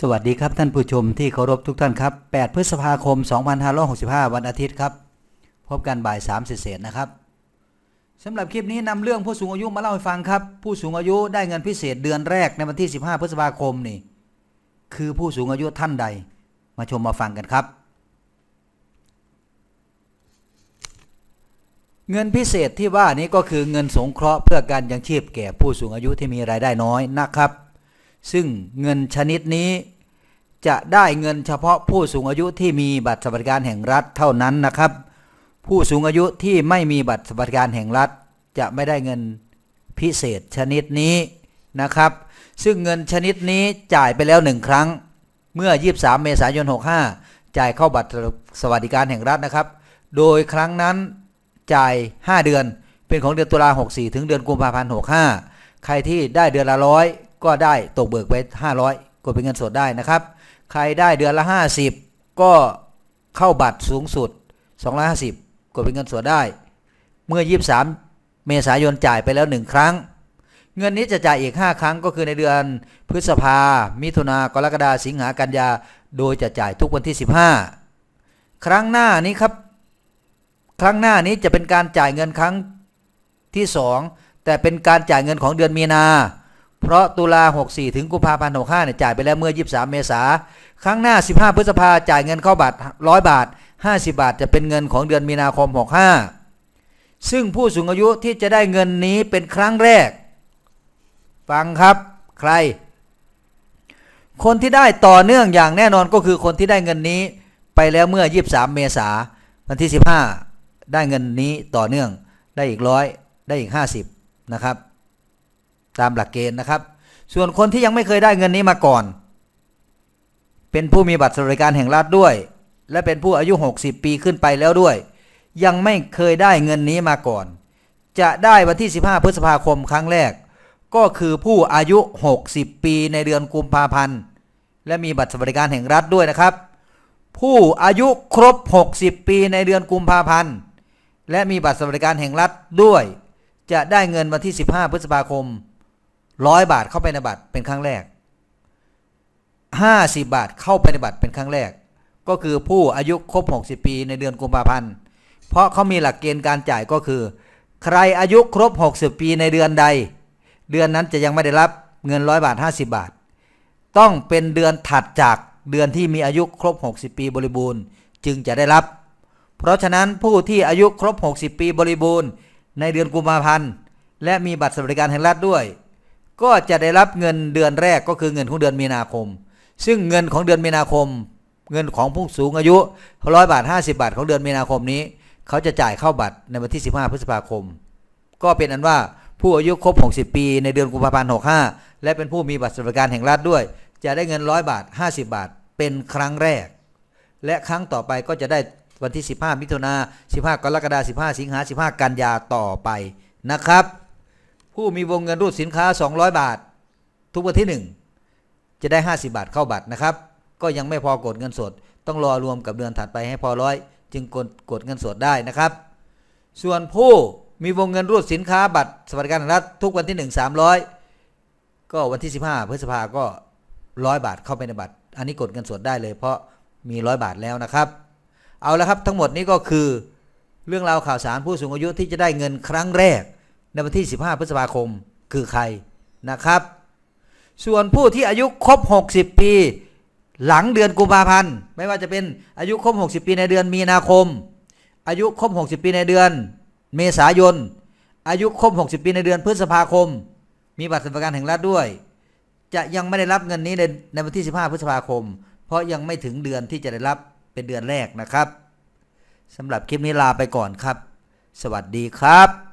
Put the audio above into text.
สวัสดีครับท่านผู้ชมที่เคารพทุกท่านครับ 8 พฤษภาคม 2565 วันอาทิตย์ครับ พบกันบ่าย3เศษนะครับสำหรับคลิปนี้นำเรื่องผู้สูงอายุมาเล่าให้ฟังครับ ผู้สูงอายุได้เงินพิเศษเดือนแรกในวันที่ 15 พฤษภาคมนี่ คือผู้สูงอายุท่านใด มาชมมาฟังกันครับ เงินพิเศษที่ว่านี้ก็คือเงินสงเคราะห์เพื่อการยังชีพแก่ผู้สูงอายุที่มีรายได้น้อยนะครับ ซึ่งเงินชนิดนี้ จะได้เงินเฉพาะผู้สูงอายุที่มีบัตรสวัสดิการแห่งรัฐเท่านั้นนะครับ ผู้สูงอายุที่ไม่มีบัตรสวัสดิการแห่งรัฐ จะไม่ได้เงินพิเศษชนิดนี้นะครับ ซึ่งเงินชนิดนี้จ่ายไปแล้วหนึ่งครั้ง เมื่อ 23 เมษายน 65 จ่ายเข้าบัตรสวัสดิการแห่งรัฐนะครับ โดยครั้งนั้นจ่าย 5 เดือนเป็นของเดือนตุลา64 ถึงเดือนกุมภาพันธ์65 ใครที่ได้เดือนละร้อย ก็ได้ตกเบิกไป 500ก็เป็นเงินสดได้นะครับ ใครได้เดือนละ 50 ก็เข้าบัตรสูงสุด 250ก็เป็นเงินสดได้ เมื่อ 23 เมษายนจ่ายไปแล้ว 1 ครั้ง เงินนี้จะจ่ายอีก 5 ครั้งก็คือในเดือนพฤษภา มิถุนากรกฎาสิงหากันยา โดยจะจ่ายทุกวันที่ 15 ครั้งหน้านี้ครับ ครั้งหน้านี้จะเป็นการจ่ายเงินครั้งที่ 2 แต่เป็นการจ่ายเงินของเดือนมีนา เพราะตุลา 64 ถึงกุมภาพันธ์65เนี่ยจ่ายไปแล้วเมื่อ 23 เมษาครั้งหน้า 15 พฤษภาจ่ายเงินเข้าบัตร 100 บาท 50 บาทจะเป็นเงินของเดือนมีนาคม 65 ซึ่งผู้สูงอายุที่จะได้เงินนี้เป็นครั้งแรก ฟังครับใคร คนที่ได้ต่อเนื่องอย่างแน่นอนก็คือคนที่ได้เงินนี้ไปแล้วเมื่อ 23 เมษาวันที่ 15 ได้เงินนี้ต่อเนื่องได้อีกร้อยได้อีก 50 นะครับ ตามหลักเกณฑ์นะครับ ส่วนคนที่ยังไม่เคยได้เงินนี้มาก่อน เป็นผู้มีบัตรสวัสดิการแห่งรัฐด้วย และเป็นผู้อายุ 60 ปีขึ้นไปแล้วด้วย ยังไม่เคยได้เงินนี้มาก่อน จะได้วันที่ 15 พฤษภาคมครั้งแรก ก็คือผู้อายุ 60 ปีในเดือนกุมภาพันธ์และมีบัตรสวัสดิการแห่งรัฐด้วยนะครับ ผู้อายุครบ 60 ปีในเดือนกุมภาพันธ์และมีบัตรสวัสดิการแห่งรัฐด้วย จะได้เงินวันที่ 15 พฤษภาคม 100บาทเข้าไปในบัตรเป็นครั้งแรก50บาทเข้าไปในบัตรเป็นครั้งแรก ก็คือผู้อายุครบ 60 ปีในเดือนกุมภาพันธ์ เพราะเขามีหลักเกณฑ์การจ่ายก็คือ ใครอายุครบ 60 ปีในเดือนใด เดือนนั้นจะยังไม่ได้รับเงิน100บาท 50 บาท ต้องเป็นเดือนถัดจากเดือนที่มีอายุครบ 60 ปีบริบูรณ์จึงจะได้รับ เพราะฉะนั้นผู้ที่อายุครบ 60 ปีบริบูรณ์ ในเดือนกุมภาพันธ์ และมีบัตรสวัสดิการแห่งรัฐด้วย ก็จะได้รับเงินเดือนแรกก็คือเงินของเดือนมีนาคม ซึ่งเงินของเดือนมีนาคม เงินของผู้สูงอายุร้อยบาท 50 บาทของเดือนมีนาคมนี้ เขาจะจ่ายเข้าบัตรในวันที่ 15 พฤษภาคม ก็เป็นอันว่าผู้อายุครบ 60 ปี ในเดือนกุมภาพันธ์ 65 และเป็นผู้มีบัตรสวัสดิการแห่งรัฐด้วย จะได้เงิน 100 บาท 50 บาท เป็นครั้งแรก และครั้งต่อไปก็จะได้วันที่ 15 มิถุนา15 กรกฎาคม 15 สิงหา 15 กันยาต่อไปนะครับ ผู้มีวงเงินรูดสินค้า 200 บาท ทุกวันที่ 1 จะได้ 50 บาทเข้าบัตรนะครับ ก็ยังไม่พอกดเงินสด ต้องรอรวมกับเดือนถัดไปให้พอร้อย จึงกดกดเงินสดได้นะครับ ส่วนผู้มีวงเงินรูดสินค้าบัตรสวัสดิการแห่งรัฐทุกวันที่ 1 300 ก็วันที่ 15 พฤษภาก็ 100 บาทเข้าไปในบัตร อันนี้กดเงินสดได้เลย เพราะมี 100 บาทแล้วนะครับ เอาละครับทั้งหมดนี้ก็คือเรื่องราวข่าวสารผู้สูงอายุที่จะได้เงินครั้งแรก ในวันที่ 15 พฤษภาคมคือใครนะครับ ส่วนผู้ที่อายุครบ 60 ปี หลังเดือนกุมภาพันธ์ไม่ว่าจะเป็นอายุครบ 60 ปีในเดือนมีนาคม อายุครบ 60 ปีในเดือน เมษายน อายุครบ 60 ปีในเดือนพฤษภาคม มีบัตรสวัสดิการแห่งรัฐด้วย จะยังไม่ได้รับเงินนี้ในในวันที่ 15 พฤษภาคม เพราะยังไม่ถึงเดือนที่จะได้รับเป็นเดือนแรกนะครับสำหรับคลิปนี้ลาไปก่อนครับ สวัสดีครับ